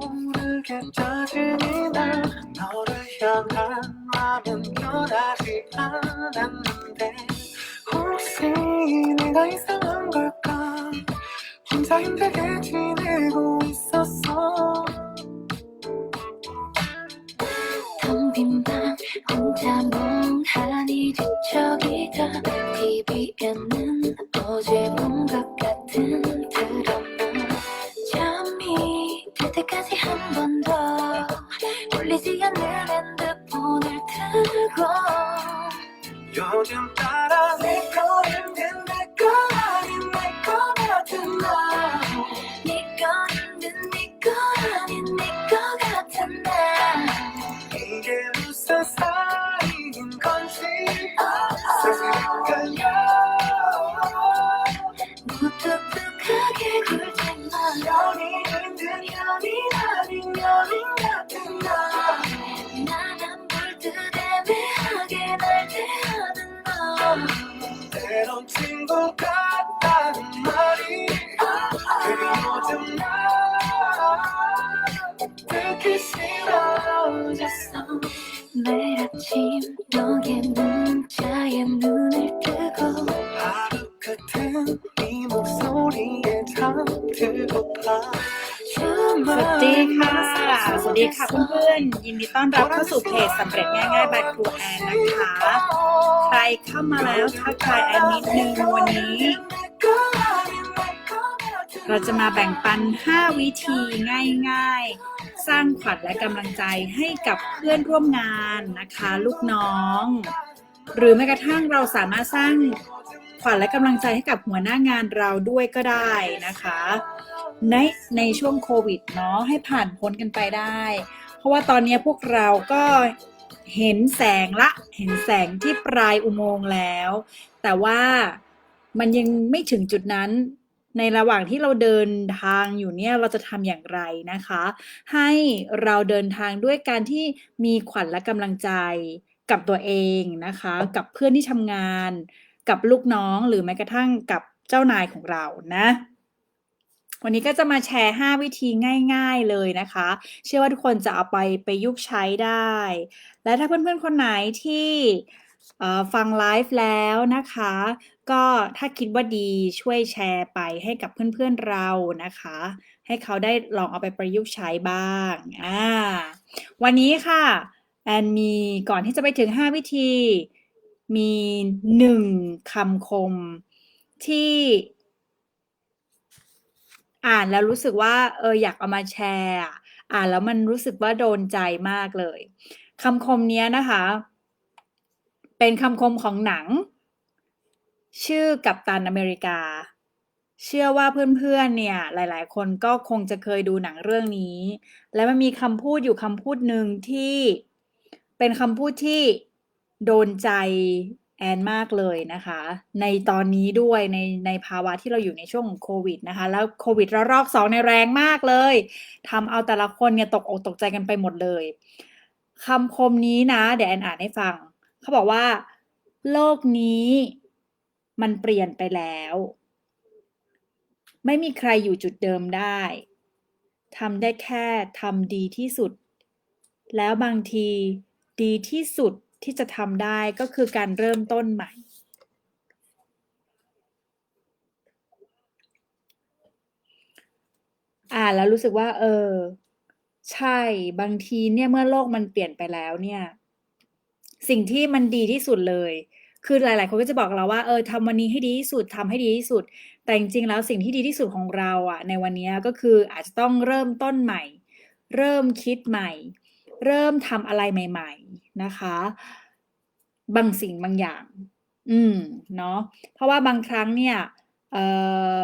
모르게 짜증이 나. 너를 향한 마음은 변하지 않았는데 혹시 내가 이상한 걸까? 혼자 힘들게 지내고 있었어. 텅빈방 혼자 멍하니 뒤척이다 TV에는 어제 본것 요즘 따라 ต้อนรับเข้าสู่เพจสำเร็จง่ายๆ by ครูแอนนะคะ ใครเข้ามาแล้วทักทายแอนนิดนึงวันนี้ เราจะมาแบ่งปัน 5 วิธีง่ายๆ สร้างขวัญและกำลังใจให้กับเพื่อนร่วมงานนะคะ ลูกน้อง หรือแม้กระทั่งเราสามารถสร้างขวัญและกำลังใจให้กับหัวหน้างานเราด้วยก็ได้นะคะ ในในช่วงโควิดเนาะให้ผ่านพ้นกันไปได้ ราะว่าตอนนี้พวกเราก็เห็นแสงละ เห็นแสงที่ปลายอุโมงค์แล้ว แต่ว่ามันยังไม่ถึงจุดนั้น ในระหว่างที่เราเดินทางอยู่เนี่ยเราจะทำอย่างไรนะคะ ให้เราเดินทางด้วยการที่มีขวัญและกำลังใจกับตัวเองนะคะ กับเพื่อนที่ทำงาน กับลูกน้องหรือแม้กระทั่งกับเจ้านายของเรานะ วันนี้ก็จะมาแชร์ 5 วิธีง่าย ๆเลยนะคะ เชื่อว่าทุกคนจะเอาไปไปยุกต์ใช้ได้ และถ้าเพื่อนๆคนไหนที่ฟังไลฟ์แล้วนะคะ ก็ถ้าคิดว่าดีช่วยแชร์ไปให้กับเพื่อนๆเรานะคะ ให้เขาได้ลองเอาไปประยุกต์ใช้บ้างอ่าวันนี้ค่ะแอนมีก่อนที่จะไปถึง 5 วิธี มีหนึ่งคำคมที่ อ่านแล้วรู้สึกว่า เออ อยากเอามาแชร์อะ อ่านแล้วมันรู้สึกว่าโดนใจมากเลย คำคมเนี้ยนะคะ เป็นคำคมของหนัง ชื่อ กัปตันอเมริกา เชื่อว่าเพื่อน ๆ เนี่ย หลาย ๆ คนก็คงจะเคยดูหนังเรื่องนี้ และมันมีคำพูดอยู่คำพูดหนึ่งที่เป็นคำพูดที่โดนใจ แอนมากเลยนะคะ ในตอนนี้ด้วยในในภาวะที่เราอยู่ในช่วงของโควิดนะคะ แล้วโควิดระลอกสองในแรงมากเลยทำเอาแต่ละคนเนี่ยตกอกตกใจกันไปหมดเลยคำคมนี้นะ เดี๋ยวแอนอ่านให้ฟัง เขาบอกว่า โลกนี้มันเปลี่ยนไปแล้ว ไม่มีใครอยู่จุดเดิมได้ทำได้แค่ทำดีที่สุด แล้วบางทีดีที่สุด ที่จะทำได้ก็คือการเริ่มต้นใหม่ อ่าแล้วรู้สึกว่า เออ ใช่บางทีเนี่ยเมื่อโลกมันเปลี่ยนไปแล้วเนี่ย สิ่งที่มันดีที่สุดเลย คือหลาย ๆ คนก็จะบอกเราว่าเออทำวันนี้ให้ดีที่สุดทำให้ดีที่สุด แต่จริง ๆ แล้วสิ่งที่ดีที่สุดของเราอะในวันนี้ก็คืออาจจะต้องเริ่มต้นใหม่ เริ่มคิดใหม่ เริ่มทำอะไรใหม่ ๆนะคะ บางสิ่งบางอย่าง อืมเนาะเพราะว่าบางครั้งเนี่ยเอ่อ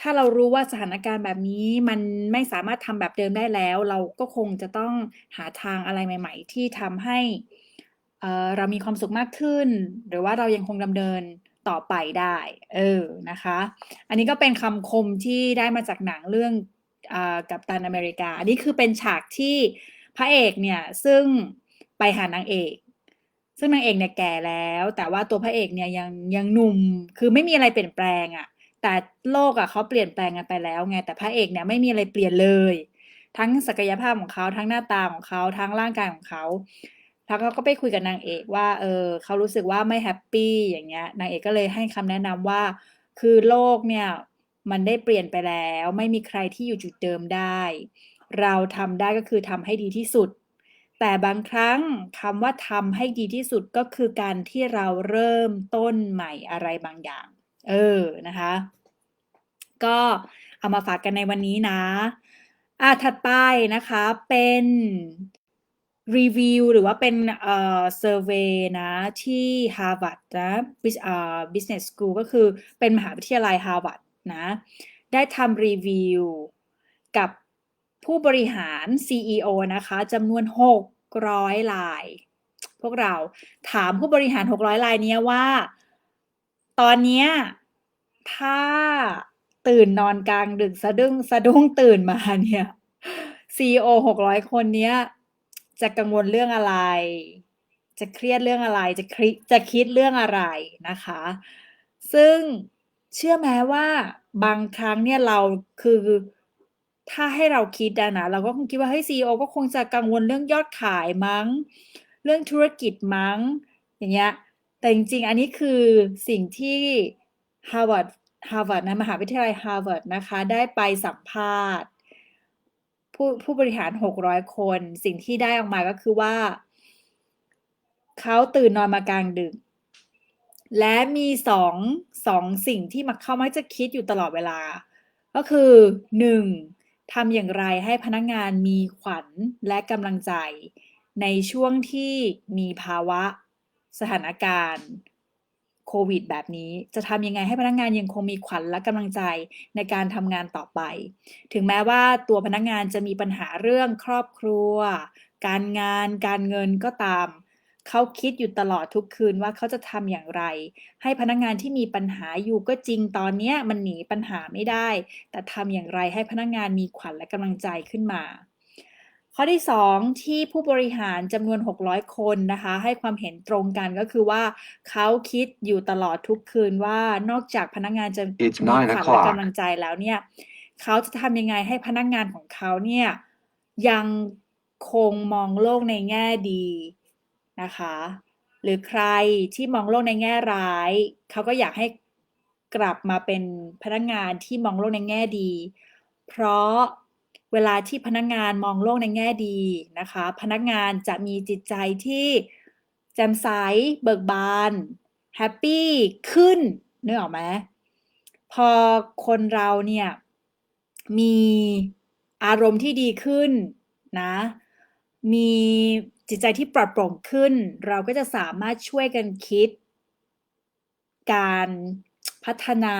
ถ้าเรารู้ว่าสถานการณ์แบบนี้มันไม่สามารถทำแบบเดิมได้แล้ว เราก็คงจะต้องหาทางอะไรใหม่ ๆ ที่ทำให้เอ่อเรามีความสุขมากขึ้น หรือว่าเรายังคงดำเนินต่อไปได้ เออนะคะ อันนี้ก็เป็นคำคมที่ได้มาจากหนังเรื่อง กัปตันอเมริกา อันนี้คือเป็นฉากที่พระเอกเนี่ยซึ่งไปหานางเอก ซึ่งนางเอกเนี่ยแก่แล้ว แต่ว่าตัวพระเอกเนี่ยยังยังหนุ่มคือไม่มีอะไรเปลี่ยนแปลงอะ่ะแต่โลกอะ่ะเขาเปลี่ยนแปลงกันไปแล้วไงแต่พระเอกเนี่ยไม่มีอะไรเปลี่ยนเลย ทั้งศักยภาพของเขาทั้งหน้าตาของเขาทั้งร่างกายของเขาแล้วเขาก็ไปคุยกับนางเอกว่าเออเขารู้สึกว่าไม่แฮปปี้อย่างเงี้ยนางเอกก็เลยให้คำแนะนำว่า คือโลกเนี่ย มันได้เปลี่ยนไปแล้ว ไม่มีใครที่อยู่จุดเดิมได้ เราทำได้ก็คือทำให้ดีที่สุด แต่บางครั้งคำว่าทำให้ดีที่สุดก็คือการที่เราเริ่มต้นใหม่อะไรบางอย่าง เออนะคะ ก็เอามาฝากกันในวันนี้นะอะถัดไปนะคะเป็นรีวิวหรือว่าเป็นเอ่อเซอร์เวยนะที่ Harvard นะ Bus- อ่า Business School ก็คือเป็นมหาวิทยาลัย Harvard นะได้ทำรีวิวกับผู้บริหาร CEO นะคะจำนวน 600 ลาย พวกเราถามผู้บริหาร 600 ลายนี้ว่า ตอนนี้ถ้าตื่นนอนกลางดึกสะดุ้งสะดุ้งตื่นมาเนี่ย CEO 600 คนเนี้ยจะกังวลเรื่องอะไร จะเครียดเรื่องอะไร จะคจะคิดเรื่องอะไรนะคะ ซึ่ง เชื่อไหมว่าบางครั้งเนี่ยเรา คือ ถ้าให้เราคิดอะนะ เราก็คงคิดว่า เฮ้ย CEO ก็คงจะกังวลเรื่องยอดขายมั้ง เรื่องธุรกิจมั้ง อย่างเงี้ย แต่จริง ๆ อันนี้คือสิ่งที่ Harvard Harvard นะ มหาวิทยาลัย Harvard นะคะ ได้ไปสัมภาษณ์ ผู้ ผู้บริหาร 600 คน สิ่งที่ได้ออกมาก็คือว่า เขาตื่นนอนมากลางดึก และมีสองสองสิ่งที่มักเข้ามักจะคิดอยู่ตลอดเวลา ก็คือหนึ่งทำอย่างไรให้พนักงานมีขวัญและกำลังใจ ในช่วงที่มีภาวะสถานการณ์โควิด แบบนี้จะทำยังไงให้พนักงานยังคงมีขวัญและกำลังใจในการทำงานต่อไป ถึงแม้ว่าตัวพนักงานจะมีปัญหาเรื่องครอบครัว การงาน การเงินก็ตาม เขาคิดอยู่ตลอดทุกคืนว่าเขาจะทำอย่างไร ให้พนักงานที่มีปัญหาอยู่ก็จริงตอนเนี้ยมันหนีปัญหาไม่ได้ แต่ทำอย่างไรให้พนักงานมีขวัญและกำลังใจขึ้นมา ข้อที่ 2 ที่ผู้บริหารจำนวน 600 คนนะคะ ให้ความเห็นตรงกันก็คือว่า เขาคิดอยู่ตลอดทุกคืนว่านอกจากพนักงานจะ It's มี nine ขวัญและ o'clock. กำลังใจแล้วเนี่ยเขาจะทำยังไงให้พนักงานของเขาเนี่ยยังคงมองโลกในแง่ดี นะคะ หรือใครที่มองโลกในแง่ร้าย เขาก็อยากให้กลับมาเป็นพนักงานที่มองโลกในแง่ดี เพราะเวลาที่พนักงานมองโลกในแง่ดีนะคะ พนักงานจะมีจิตใจที่แจ่มใสเบิกบานแฮปปี้ขึ้นนึกออกไหมพอคนเราเนี่ยมีอารมณ์ที่ดีขึ้นนะ มี จิตใจที่ปลอดโปร่งขึ้น เราก็จะสามารถช่วยกันคิด การพัฒนา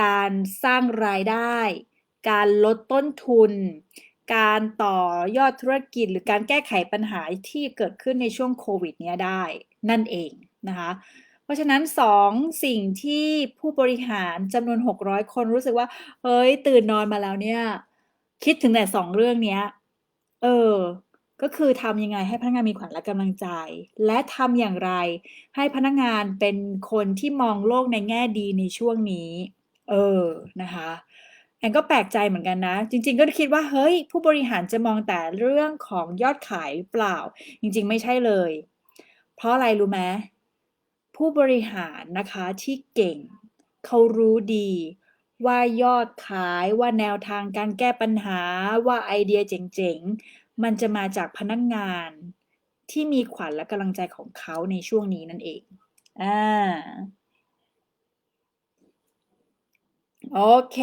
การสร้างรายได้ การลดต้นทุน การต่อยอดธุรกิจ หรือการแก้ไขปัญหาที่เกิดขึ้นในช่วงโควิดเนี้ยได้นั่นเองนะคะเพราะฉะนั้นสองสิ่งที่ผู้บริหารจำนวน 600 คนรู้สึกว่า เฮ้ย ตื่นนอนมาแล้วเนี่ย คิดถึงแต่สองเรื่องเนี้ย เออ ก็คือทำยังไงให้พนักงานมีขวัญและกำลังใจ และทำอย่างไร ให้พนักงานเป็นคนที่มองโลกในแง่ดีในช่วงนี้ เออนะคะแอนก็แปลกใจเหมือนกันนะ จริง ๆ ก็คิดว่าเฮ้ย ผู้บริหารจะมองแต่เรื่องของยอดขายหรือเปล่า จริง ๆ ไม่ใช่เลย เพราะอะไรรู้ไหมผู้บริหารนะคะที่เก่ง เขารู้ดีว่ายอดขายว่าแนวทางการแก้ปัญหาว่าไอเดียเจ๋งๆ มันจะมาจากพนักงานที่มีขวัญและกำลังใจของเขาในช่วงนี้นั่นเอง อ่า โอเค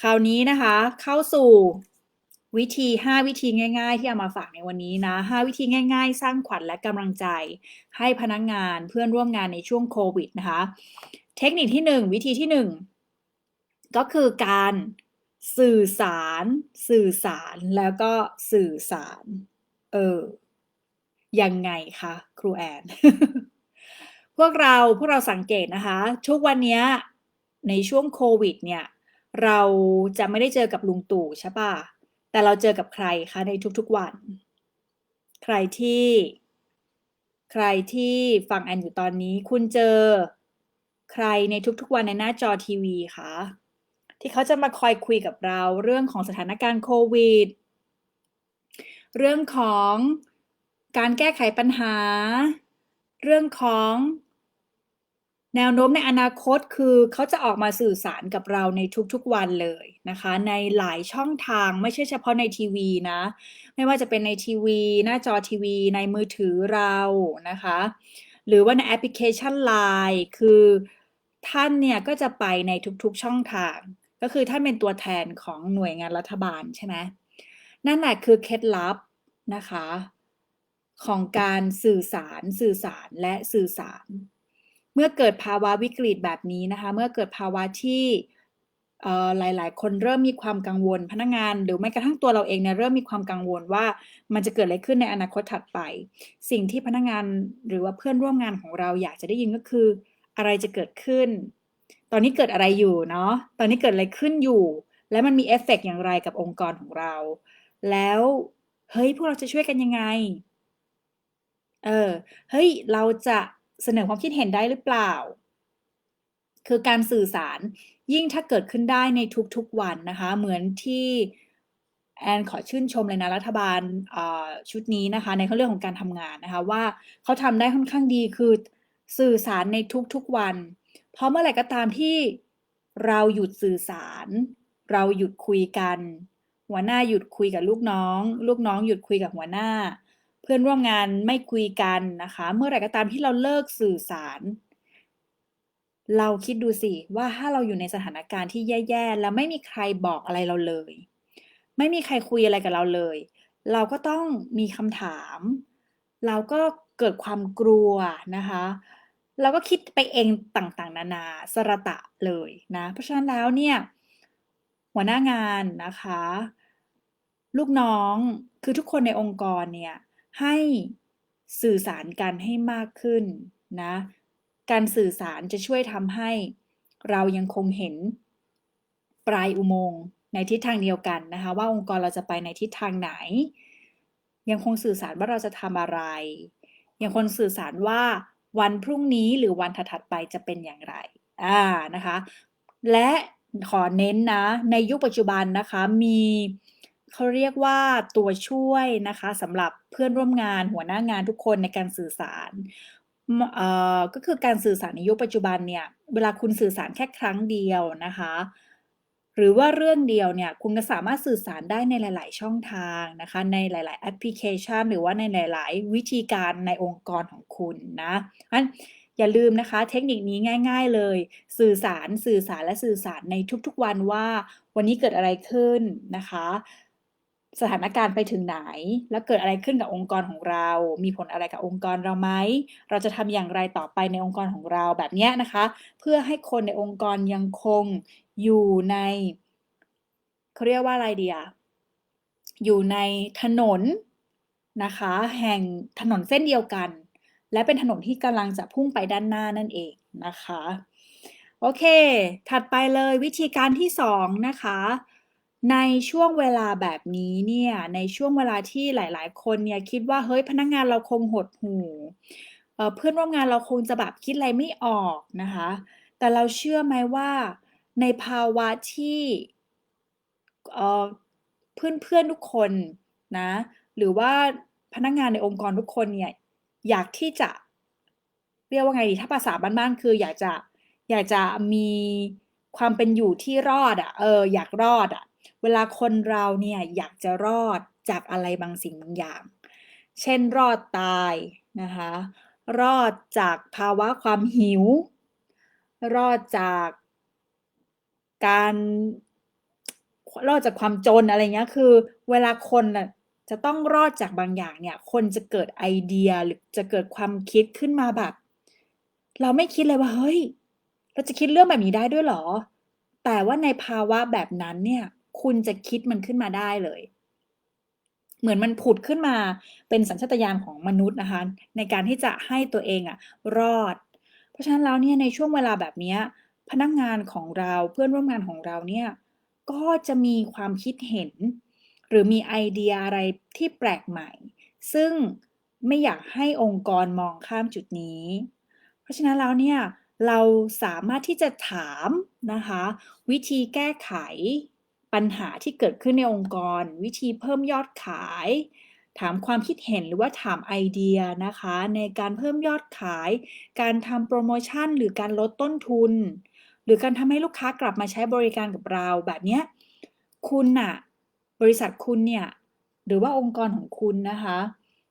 คราวนี้นะคะ เข้าสู่วิธี 5 วิธีง่าย ๆ ที่เอามาฝากในวันนี้นะ 5 วิธีง่าย ๆ สร้างขวัญและกำลังใจ ให้พนักงานเพื่อนร่วมงานในช่วงโควิดนะคะ เทคนิคที่ 1 วิธีที่ 1 ก็คือการ สื่อสาร สื่อสารแล้วก็สื่อสาร เออ ยังไงคะครูแอน พวกเราพวกเราสังเกตนะคะทุกวันนี้ในช่วงโควิด เนี่ย เราจะไม่ได้เจอกับลุงตู่ใช่ปะแต่เราเจอกับใครคะในทุกๆวัน ใครที่ ใครที่ฟังแอนอยู่ตอนนี้ คุณเจอ ใครในทุกๆวันในหน้าจอทีวีคะ ที่เขาจะมาคอยคุยกับเราเรื่องของสถานการณ์โควิด เรื่องของการแก้ไขปัญหา เรื่องของแนวโน้มในอนาคตคือเขาจะออกมาสื่อสารกับเราในทุกๆวันเลยนะคะ ในหลายช่องทางไม่ใช่เฉพาะในทีวีนะ ไม่ว่าจะเป็นในทีวี หน้าจอทีวี ในมือถือเรานะคะ หรือว่าในแอปพลิเคชัน Line คือท่านเนี่ยก็จะไปในทุกๆช่องทาง ก็คือท่านเป็นตัวแทนของหน่วยงานรัฐบาลใช่ไหมนั่นแหละคือเคล็ดลับนะคะ ของการสื่อสาร สื่อสารและสื่อสาร เมื่อเกิดภาวะวิกฤตแบบนี้นะคะ เมื่อเกิดภาวะที่หลายๆ คนเริ่มมีความกังวลพนักงาน หรือแม้กระทั่งตัวเราเองเนี่ยเริ่มมีความกังวลว่ามันจะเกิดอะไรขึ้นในอนาคตถัดไป สิ่งที่พนักงานหรือว่าเพื่อนร่วมงานของเราอยากจะได้ยินก็คือ อะไรจะเกิดขึ้น ตอนนี้เกิดอะไรอยู่เนาะตอนนี้เกิดอะไรขึ้นอยู่ และมันมีเอฟเฟกต์อย่างไรกับองค์กรของเรา แล้วเฮ้ยพวกเราจะช่วยกันยังไง เออเฮ้ยเราจะเสนอความคิดเห็นได้หรือเปล่า คือการสื่อสารยิ่งถ้าเกิดขึ้นได้ในทุกๆวันนะคะ เหมือนที่แอนขอชื่นชมเลยนะรัฐบาลชุดนี้นะคะ ในเรื่องของการทำงานนะคะ ว่าเขาทำได้ค่อนข้างดีคือสื่อสารในทุกๆวัน เพราะเมื่อไหร่ก็ตามที่เราหยุดสื่อสาร เราหยุดคุยกัน หัวหน้าหยุดคุยกับลูกน้อง ลูกน้องหยุดคุยกับหัวหน้า เพื่อนร่วมงานไม่คุยกันนะคะ เมื่อไหร่ก็ตามที่เราเลิกสื่อสาร เราคิดดูสิว่าถ้าเราอยู่ในสถานการณ์ที่แย่ๆแล้วไม่มีใครบอกอะไรเราเลย ไม่มีใครคุยอะไรกับเราเลย เราก็ต้องมีคำถาม เราก็เกิดความกลัวนะคะ เราก็คิดไปเองต่างๆ นานาสระตะเลยนะ เพราะฉะนั้นแล้วเนี่ย หัวหน้างานนะคะ ลูกน้องคือทุกคนในองค์กรเนี่ย ให้สื่อสารกันให้มากขึ้นนะ การสื่อสารจะช่วยทำให้เรายังคงเห็นปลายอุโมงค์ในทิศทางเดียวกันนะคะ ว่าองค์กรเราจะไปในทิศทางไหน ยังคงสื่อสารว่าเราจะทำอะไร ยังคงสื่อสารว่า วันพรุ่งนี้หรือวันถัดๆไปจะเป็นอย่างไรอ่านะคะ และขอเน้นนะ ในยุคปัจจุบันนะคะมีเขาเรียกว่าตัวช่วยนะคะสำหรับเพื่อนร่วมงานหัวหน้างานทุกคนในการสื่อสารเอ่อก็คือการสื่อสารในยุคปัจจุบันเนี่ย เวลาคุณสื่อสารแค่ครั้งเดียวนะคะ หรือว่าเรื่องเดียวเนี่ยคุณก็สามารถสื่อสารได้ในหลาย ๆ ช่องทางนะคะ ในหลาย ๆ แอปพลิเคชัน หรือว่าในหลาย ๆ วิธีการในองค์กรของคุณนะงั้นอย่าลืมนะคะ เทคนิคนี้ง่าย ๆ เลย สื่อสารสื่อสารและสื่อสารในทุก ๆ วันว่า วันนี้เกิดอะไรขึ้นนะคะสถานการณ์ไปถึงไหน แล้วเกิดอะไรขึ้นกับองค์กรของเรา มีผลอะไรกับองค์กรเราไหม เราจะทำอย่างไรต่อไปในองค์กรของเราแบบนี้นะคะ เพื่อให้คนในองค์กรยังคง อยู่ในเขาเรียกว่าอะไรเดียอยู่ในถนนนะคะ แห่งถนนเส้นเดียวกัน และเป็นถนนที่กำลังจะพุ่งไปด้านหน้านั่นเองนะคะ โอเค ถัดไปเลยวิธีการที่สองนะคะ ในช่วงเวลาแบบนี้เนี่ย ในช่วงเวลาที่หลาย ๆ คนเนี่ยคิดว่าเฮ้ยพนักงานเราคงหดหูเเพื่อนร่วมงานเราคงจะแบบคิดอะไรไม่ออกนะคะ แต่เราเชื่อไหมว่า ในภาวะที่เอ่อเพื่อนๆทุกคนนะ หรือว่าพนักงานในองค์กรทุกคนเนี่ยอยากที่จะเรียกว่าไงดีถ้าภาษาบ้านๆคืออยากจะอยากจะมีความเป็นอยู่ที่รอดอะเอออยากรอดอะ เวลาคนเราเนี่ยอยากจะรอดจากอะไรบางสิ่งบางอย่าง เช่นรอดตายนะคะ รอดจากภาวะความหิว รอดจาก การรอดจากความจนอะไรเงี้ย คือ เวลาคนน่ะจะต้องรอดจากบางอย่างเนี่ย คนจะเกิดไอเดียหรือจะเกิดความคิดขึ้นมาแบบ เราไม่คิดเลยว่าเฮ้ย เราจะคิดเรื่องแบบนี้ได้ด้วยหรอ แต่ว่าในภาวะแบบนั้นเนี่ย คุณจะคิดมันขึ้นมาได้เลย เหมือนมันผุดขึ้นมาเป็นสัญชาตญาณของมนุษย์นะคะ ในการที่จะให้ตัวเองอะรอด เพราะฉะนั้นแล้วเนี่ยในช่วงเวลาแบบเนี้ย พนักงานของเราเพื่อนร่วมงานของเราเนี่ย ก็จะมีความคิดเห็น หรือมีไอเดียอะไรที่แปลกใหม่ ซึ่งไม่อยากให้องค์กรมองข้ามจุดนี้ เพราะฉะนั้นแล้วเนี่ย เราสามารถที่จะถามนะคะ วิธีแก้ไขปัญหาที่เกิดขึ้นในองค์กร วิธีเพิ่มยอดขาย ถามความคิดเห็นหรือว่าถามไอเดียนะคะ ในการเพิ่มยอดขาย การทำโปรโมชั่นหรือการลดต้นทุน หรือการทำให้ลูกค้ากลับมาใช้บริการกับเราแบบเนี้ยคุณน่ะบริษัทคุณเนี่ยหรือว่าองค์กรของคุณนะคะ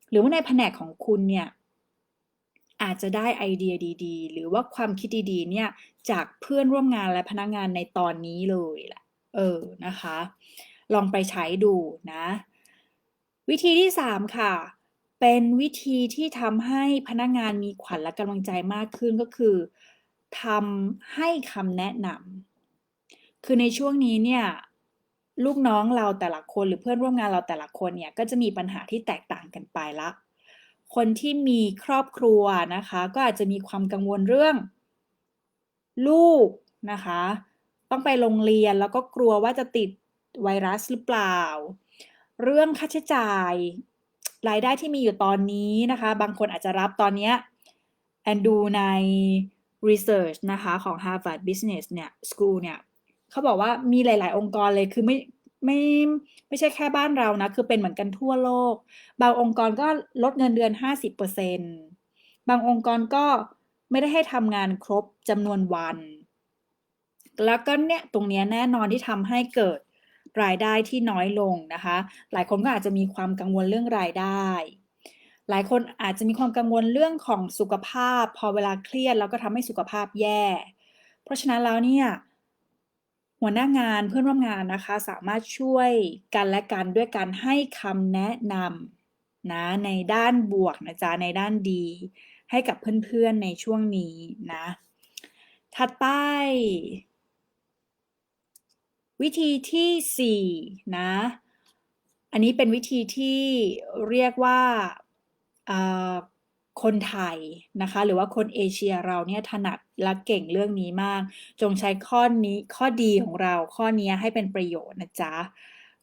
หรือว่าในแผนกของคุณเนี่ยอาจจะได้ไอเดียดีๆ หรือว่าความคิดดีๆ เนี่ยจากเพื่อนร่วมงานและพนักงานในตอนนี้เลยแหละเออนะคะ ลองไปใช้ดูนะ วิธีที่ 3 ค่ะ เป็นวิธีที่ทำให้พนักงานมีขวัญและกำลังใจมากขึ้นก็คือ ทำให้คำแนะนำคือในช่วงนี้เนี่ยลูกน้องเราแต่ละคนหรือเพื่อนร่วมงานเราแต่ละคนเนี่ยก็จะมีปัญหาที่แตกต่างกันไปละ คนที่มีครอบครัวนะคะ ก็อาจจะมีความกังวลเรื่อง ลูกนะคะ ต้องไปโรงเรียนแล้วก็กลัวว่าจะติดไวรัสหรือเปล่า เรื่องค่าใช้จ่ายรายได้ที่มีอยู่ตอนนี้นะคะ บางคนอาจจะรับตอนเนี้ยแอนดูใน research นะคะของ Harvard Business เนี่ย School เนี่ยเขาบอกว่ามีหลาย ๆ องค์กรเลยคือไม่ไม่ไม่ใช่แค่บ้านเรานะ คือเป็นเหมือนกันทั่วโลก บางองค์กรก็ลดเงินเดือน 50%บางองค์กรก็ไม่ได้ให้ทำงานครบจำนวนวัน แล้วก็เนี่ยตรงนี้แน่นอนที่ทำให้เกิดรายได้ที่น้อยลงนะคะ หลายคนก็อาจจะมีความกังวลเรื่องรายได้ หลายคนอาจจะมีความกังวลเรื่องของสุขภาพ พอเวลาเครียดแล้วก็ทำให้สุขภาพแย่ เพราะฉะนั้นแล้วเนี่ยหัวหน้างานเพื่อนร่วมงานนะคะ สามารถช่วยกันและกันด้วยการให้คำแนะนำนะในด้านบวกนะจ๊ะในด้านดี ให้กับเพื่อนๆในช่วงนี้นะ ถัดไป วิธีที่4นะ อันนี้เป็นวิธีที่เรียกว่า อ่า คนไทยนะคะ หรือว่าคนเอเชียเราเนี่ยถนัดและเก่งเรื่องนี้มาก จงใช้ข้อนี้ ข้อดีของเรา ข้อนี้ให้เป็นประโยชน์นะจ๊ะ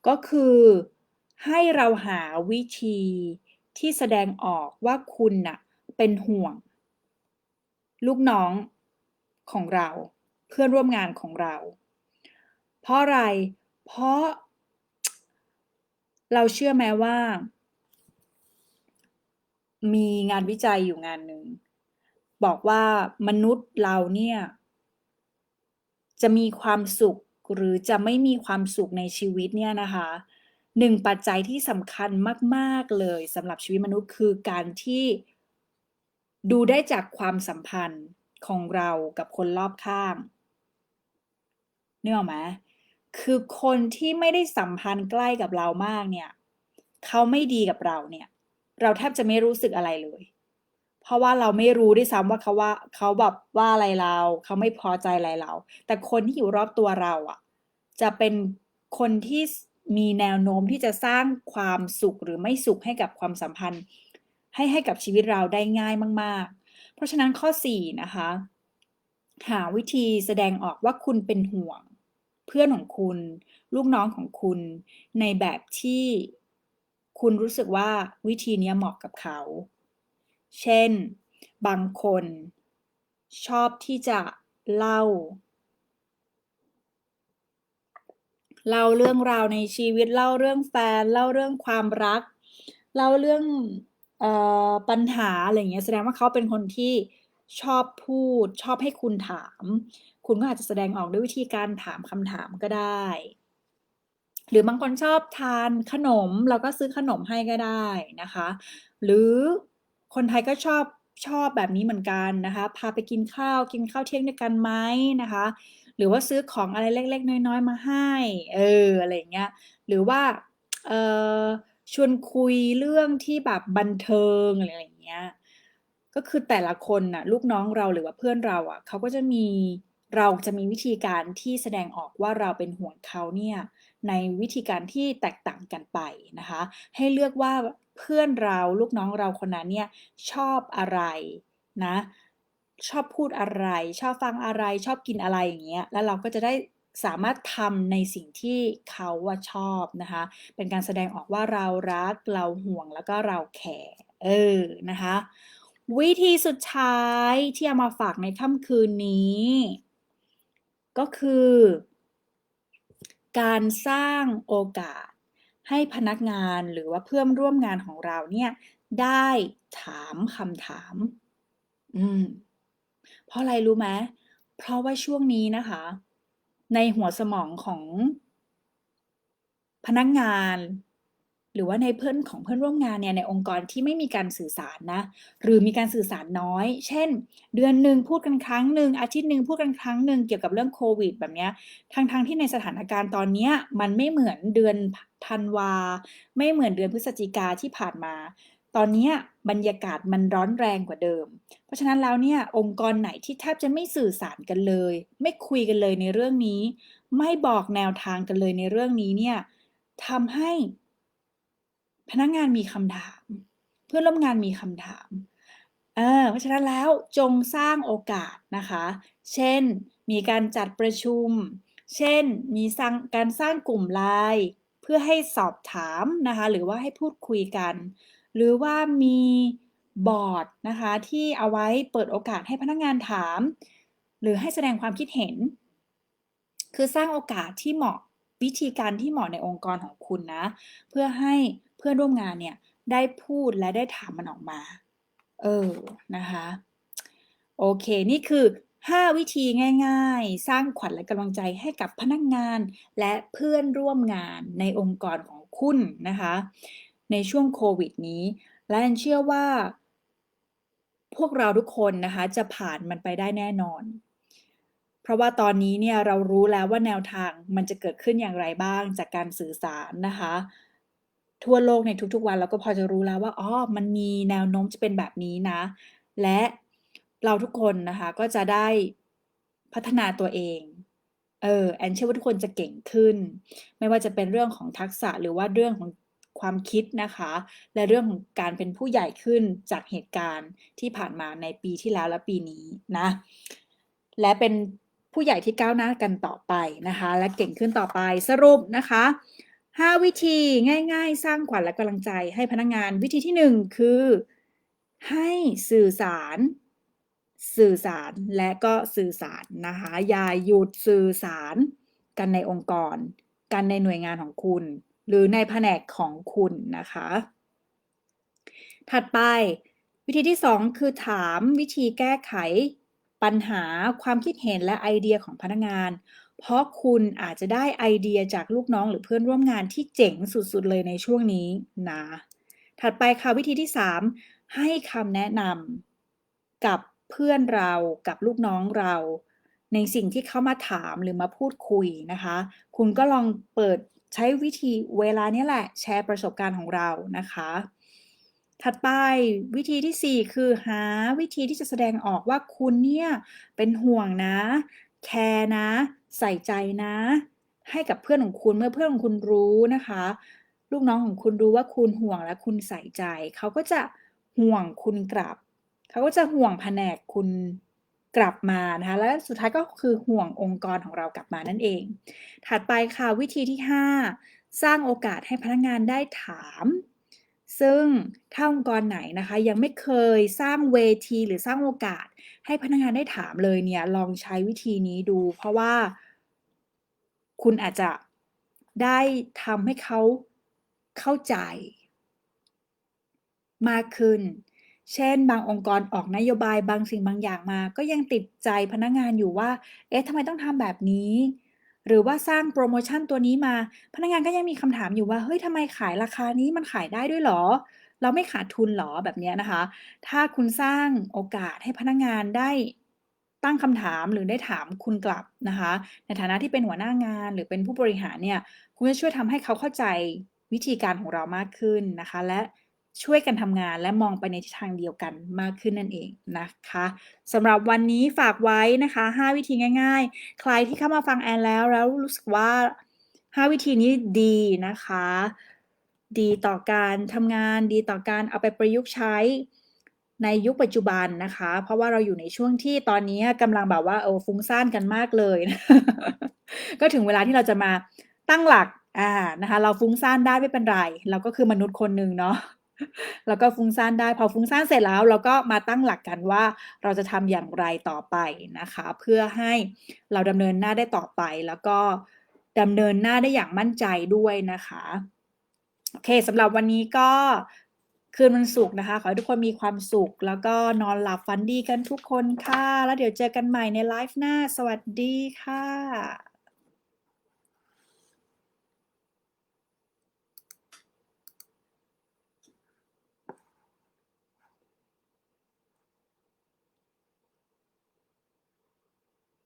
ก็คือให้เราหาวิธีที่แสดงออกว่าคุณน่ะเป็นห่วง ลูกน้องของเรา เพื่อนร่วมงานของเรา เพราะอะไร เพราะ เราเชื่อไหมว่า มีงานวิจัยอยู่งานหนึ่ง บอกว่ามนุษย์เราเนี่ย จะมีความสุขหรือจะไม่มีความสุขในชีวิตเนี่ยนะคะหนึ่งปัจจัยที่สำคัญมาก ๆ เลยสำหรับชีวิตมนุษย์คือการที่ดูได้จากความสัมพันธ์ของเรากับคนรอบข้างนึกออกไหมคือคนที่ไม่ได้สัมพันธ์ใกล้กับเรามากเนี่ย เขาไม่ดีกับเราเนี่ย เราแทบจะไม่รู้สึกอะไรเลย เพราะว่าเราไม่รู้ด้วยซ้ำว่าเขาว่าเขาแบบว่าอะไรเราเขาไม่พอใจอะไรเรา แต่คนที่อยู่รอบตัวเราอะ จะเป็นคนที่มีแนวโน้มที่จะสร้างความสุขหรือไม่สุขให้กับความสัมพันธ์ ให้ให้กับชีวิตเราได้ง่ายมาก ๆ เพราะฉะนั้นข้อ 4 นะคะ หาวิธีแสดงออกว่าคุณเป็นห่วง เพื่อนของคุณ ลูกน้องของคุณ ในแบบที่ คุณรู้สึกว่าวิธีนี้เหมาะกับเขา เช่น บางคน ชอบที่จะเล่า เล่าเรื่องราวในชีวิตเล่าเรื่องแฟน เล่าเรื่องความรัก เล่าเรื่องออปัญหาอะไรอย่างเงี้ยแสดงว่าเขาเป็นคนที่ชอบพูด ชอบให้คุณถาม คุณก็อาจจะแสดงออกด้วยวิธีการถามคำถามก็ได้ หรือบางคนชอบทานขนมเราก็ซื้อขนมให้ก็ได้นะคะ หรือคนไทยก็ชอบชอบแบบนี้เหมือนกันนะคะ พาไปกินข้าวกินข้าวเที่ยงด้วยกันไหมนะคะ หรือว่าซื้อของอะไรเล็ก ๆ น้อย ๆ มาให้เอออะไรอย่างเงี้ยหรือว่าเออชวนคุยเรื่องที่แบบบันเทิงอะไรอย่างเงี้ยก็คือแต่ละคนน่ะลูกน้องเราหรือว่าเพื่อนเราอะเขาก็จะมีเราจะมีวิธีการที่แสดงออกว่าเราเป็นห่วงเขาเนี่ย ในวิธีการที่แตกต่างกันไปนะคะ ให้เลือกว่าเพื่อนเราลูกน้องเราคนนั้นเนี่ยชอบอะไรนะชอบพูดอะไร ชอบฟังอะไร ชอบกินอะไรอย่างเงี้ยแล้วเราก็จะได้สามารถทำในสิ่งที่เขาว่าชอบนะคะ เป็นการแสดงออกว่าเรารักเราห่วงแล้วก็เราแคร์เออนะคะ วิธีสุดท้ายที่เอามาฝากในค่ำคืนนี้ ก็คือ การสร้างโอกาส ให้พนักงานหรือว่าเพื่อนร่วมงานของเราเนี่ยได้ถามคำถาม อืม เพราะอะไรรู้ไหมเพราะว่าช่วงนี้นะคะ ในหัวสมองของพนักงาน หรือว่าในเพื่อนของเพื่อนร่วมงานเนี่ยในองค์กรที่ไม่มีการสื่อสารนะ หรือมีการสื่อสารน้อย เช่น เดือนหนึ่งพูดกันครั้งหนึ่งอาทิตย์หนึ่งพูดกันครั้งหนึ่งเกี่ยวกับเรื่องโควิด แบบเนี้ยทั้งทงๆที่ในสถานการณ์ตอนเนี้ยมันไม่เหมือนเดือนธันวา ไม่เหมือนเดือนพฤศจิกาที่ผ่านมา ตอนนี้บรรยากาศมันร้อนแรงกว่าเดิม เพราะฉะนั้นแล้วเนี่ยองค์กรไหนที่แทบจะไม่สื่อสารกันเลย ไม่คุยกันเลยในเรื่องนี้ ไม่บอกแนวทางกันเลยในเรื่องนี้เนี่ยทำให้ พนักงานมีคำถาม เพื่อนร่วมงานมีคำถามเออเพราะฉะนั้นแล้วจงสร้างโอกาสนะคะ เช่น มีการจัดประชุม เช่น มีสร้างการสร้างกลุ่มไลน์เพื่อให้สอบถามนะคะ หรือว่าให้พูดคุยกัน หรือว่ามีบอร์ดนะคะที่เอาไว้เปิดโอกาสให้พนักงานถาม หรือให้แสดงความคิดเห็น คือสร้างโอกาสที่เหมาะวิธีการที่เหมาะในองค์กรของคุณนะ เพื่อให้ พื่อนร่วมงานเนี่ยได้พูดและได้ถามมันออกมา เออ นะคะ โอเค นี่คือ 5 วิธีง่าย ๆ สร้างขวัญและกำลังใจให้กับพนักงานและเพื่อนร่วมงานในองค์กรของคุณนะคะ ในช่วงโควิดนี้ และเชื่อว่า พวกเราทุกคนนะคะ จะผ่านมันไปได้แน่นอน เพราะว่าตอนนี้เนี่ยเรารู้แล้วว่าแนวทางมันจะเกิดขึ้นอย่างไรบ้างจากการสื่อสารนะคะ ทั่วโลกในทุกๆวันเราก็พอจะรู้แล้วว่าอ๋อมันมีแนวโน้มจะเป็นแบบนี้นะ และเราทุกคนนะคะก็จะได้พัฒนาตัวเองเออแอนเชื่อว่าทุกคนจะเก่งขึ้น ไม่ว่าจะเป็นเรื่องของทักษะหรือว่าเรื่องของความคิดนะคะ และเรื่องของการเป็นผู้ใหญ่ขึ้นจากเหตุการณ์ที่ผ่านมาในปีที่แล้วและปีนี้นะ และเป็นผู้ใหญ่ที่ก้าวหน้ากันต่อไปนะคะ และเก่งขึ้นต่อไปสรุปนะคะ 5 วิธีง่าย ๆ สร้างขวัญและกำลังใจให้พนักงานวิธีที่ 1 คือ ให้สื่อสาร สื่อสารและก็สื่อสารนะคะอย่าหยุดสื่อสารกันในองค์กร กันในหน่วยงานของคุณ หรือในแผนกของคุณนะคะ ถัดไปวิธีที่ 2 คือถามวิธีแก้ไขปัญหาความคิดเห็นและไอเดียของพนักงาน เพราะคุณอาจจะได้ไอเดียจากลูกน้องหรือเพื่อนร่วมงานที่เจ๋งสุดๆเลยในช่วงนี้นะ ถัดไปค่ะวิธีที่ 3 ให้คำแนะนำกับเพื่อนเรากับลูกน้องเรา ในสิ่งที่เขามาถามหรือมาพูดคุยนะคะ คุณก็ลองเปิดใช้วิธีเวลานี้แหละแชร์ประสบการณ์ของเรานะคะ ถัดไปวิธีที่ 4 คือหาวิธีที่จะแสดงออกว่าคุณเนี่ยเป็นห่วงนะ แคร์นะ ใส่ใจนะ ให้กับเพื่อนของคุณเมื่อเพื่อนของคุณรู้นะคะ ลูกน้องของคุณรู้ว่าคุณห่วงและคุณใส่ใจ เขาก็จะห่วงคุณกลับ เขาก็จะห่วงแผนกคุณกลับมานะคะและสุดท้ายก็คือห่วงองค์กรของเรากลับมานั่นเอง ถัดไปค่ะวิธีที่ 5 สร้างโอกาสให้พนักงานได้ถาม ซึ่งถ้าองค์กรไหนนะคะ ยังไม่เคยสร้างเวทีหรือสร้างโอกาสให้พนักงานได้ถามเลยเนี่ยลองใช้วิธีนี้ดู เพราะว่า คุณอาจจะได้ทำให้เขาเข้าใจ มากขึ้น เช่น บางองค์กรออกนโยบายบางสิ่งบางอย่างมา ก็ยังติดใจพนักงานอยู่ว่า เอ๊ะทำไมต้องทำแบบนี้ หรือว่าสร้างโปรโมชั่นตัวนี้มา พนักงานก็ยังมีคำถามอยู่ว่า เฮ้ยทำไมขายราคานี้มันขายได้ด้วยเหรอ เราไม่ขาดทุนเหรอแบบนี้นะคะ ถ้าคุณสร้างโอกาสให้พนักงานได้ ตั้งคำถามหรือได้ถามคุณกลับนะคะ ในฐานะที่เป็นหัวหน้างานหรือเป็นผู้บริหารเนี่ยคุณจะช่วยทำให้เขาเข้าใจวิธีการของเรามากขึ้นนะคะ และช่วยกันทำงานและมองไปในทิศทางเดียวกันมากขึ้นนั่นเองนะคะสำหรับวันนี้ฝากไว้นะคะ 5 วิธีง่าย ๆ ใครที่เข้ามาฟังแอนแล้วแล้วรู้สึกว่า 5 วิธีนี้ดีนะคะ ดีต่อการทำงาน ดีต่อการเอาไปประยุกต์ใช้ ในยุคปัจจุบันนะคะ เพราะว่าเราอยู่ในช่วงที่ตอนนี้กำลังแบบว่าเออฟุ้งซ่านกันมากเลยนะก็ถึงเวลาที่เราจะมาตั้งหลักอ่านะคะ เราฟุ้งซ่านได้ไม่เป็นไร เราก็คือมนุษย์คนหนึ่งเนาะแล้วก็ฟุ้งซ่านได้พอฟุ้งซ่านเสร็จแล้ว เราก็มาตั้งหลักกันว่าเราจะทำอย่างไรต่อไปนะคะ เพื่อให้เราดำเนินหน้าได้ต่อไป แล้วก็ดำเนินหน้าได้อย่างมั่นใจด้วยนะคะโอเคสำหรับวันนี้ก็ คืนวันศุกร์นะคะ ขอให้ทุกคนมีความสุข แล้วก็นอนหลับฝันดีกันทุกคนค่ะ แล้วเดี๋ยวเจอกันใหม่ในไลฟ์หน้า สวัสดีค่ะ